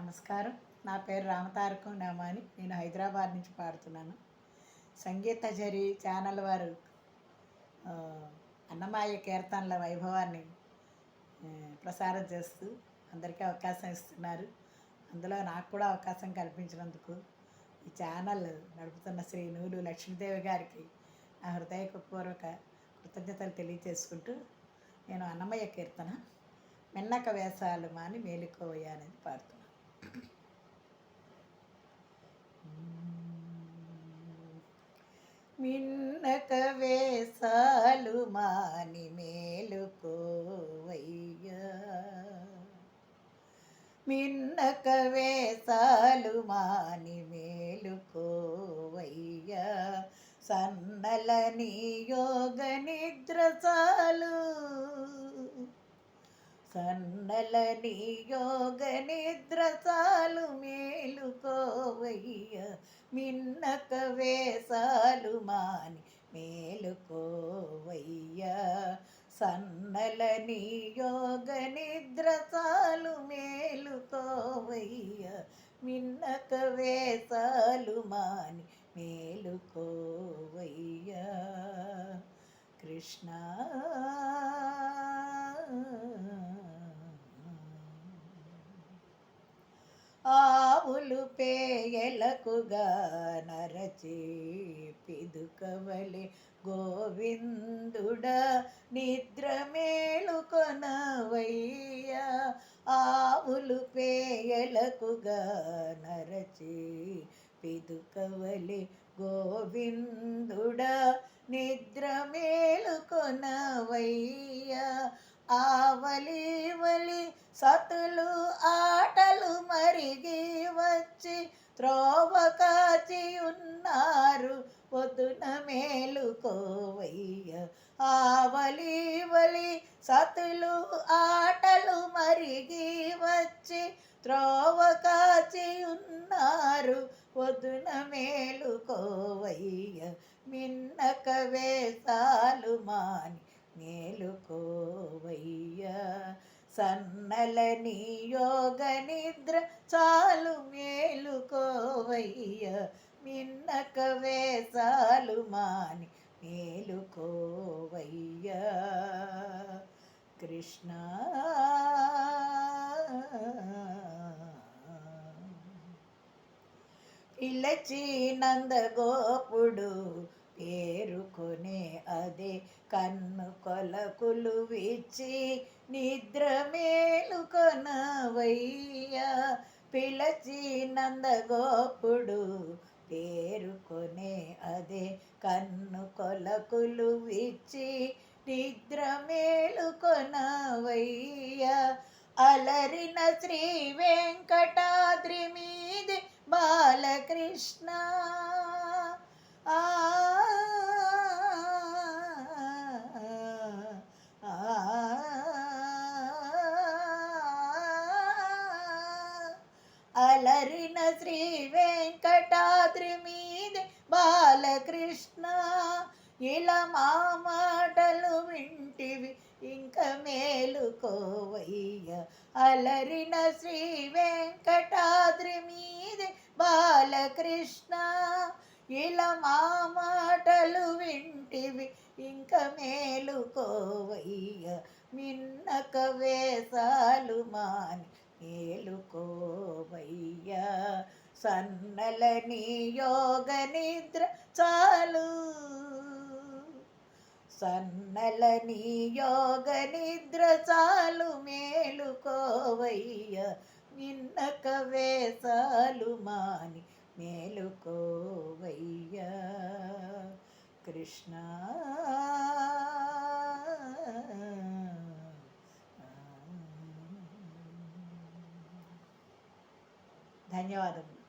నమస్కారం. నా పేరు రామతారకం నామాని నేను హైదరాబాద్ నుంచి పాడుతున్నాను. సంగీత జరి ఛానల్ వారు అన్నమాయ కీర్తనల వైభవాన్ని ప్రసారం చేస్తూ అందరికీ అవకాశం ఇస్తున్నారు. అందులో నాకు కూడా అవకాశం కల్పించినందుకు ఈ ఛానల్ నడుపుతున్న శ్రీ నూలు లక్ష్మీదేవి గారికి నా హృదయపూర్వక కృతజ్ఞతలు తెలియజేసుకుంటూ నేను అన్నమయ్య కీర్తన మిన్నక వేషాలు మాని మేలుకోవయ్యా అనేది పాడుతున్నాను. మిన్నక వేసాలు మాని మేలుకోవయ్యా. మిన్నక వేసాలు మాని మేలుకోవయ్యా. సన్నల నీ యోగ నిద్ర చాలు సన్నల యోగ నిద్ర చాలు మేలుకోవయ్య. మిన్నక వేసాలు మాని మేలుకోవయ్య. సన్నల యోగ నిద్ర చాలు మేలుకోవయ్య. మిన్నక వేసాలు మాని మేలుకోవయ్య. కృష్ణ పేయలకుగా నరచి పిదుకవలి గోవిందుడ నిద్ర మేలుకొనవయ్యా ఆవులు పేయలకుగా నరచి పిదుకవలి గోవిందుడ నిద్ర మేలుకొనవయ్యా ఆవలి వలి సతులు ఆటలు మరిగి త్రోవ కాచి ఉన్నారు పొద్దున మేలుకోవయ్య. ఆవలి వలి సతులు ఆటలు మరిగి వచ్చి త్రోవ కాచి ఉన్నారు పొద్దున మేలుకోవయ్య. మిన్నక వేసాలు మాని మేలుకోవయ్య. సన్నల యోగ నిద్ర చాలు మేలుకోవయ్య మిన్నక వేసాలు మాని మేలుకోవయ్య కృష్ణ. పిలచి నందగోపుడు పేరుకొనే అదే కన్ను కొలకులు విచ్చి నిద్ర మేలుకొనవయ్యా పిలచి నందగోపుడు పేరుకొనే అదే కన్ను కొలకులు విచ్చి నిద్ర మేలుకొనవయ్యా అలరిన శ్రీ వెంకటాద్రి మీది బాలకృష్ణ. అలరిన శ్రీ వెంకటాద్రి మీద బాలకృష్ణ. ఇలా మా మాటలు వింటివి ఇంక మేలుకోవయ్య. అలరిన శ్రీ వెంకటాద్రి మీద బాలకృష్ణ. ఇలా మా మాటలు వింటివి ఇంక మేలుకోవయ్య. మిన్నక వేసాలు మాని మేలుకో సన్నలని యోగ నిద్ర చాలు. సన్నలని యోగ నిద్ర చాలు మేలుకోవయ్య నిన్నక వేసాలు మాని మేలుకోవయ్య కృష్ణ. ధన్యవాదములు.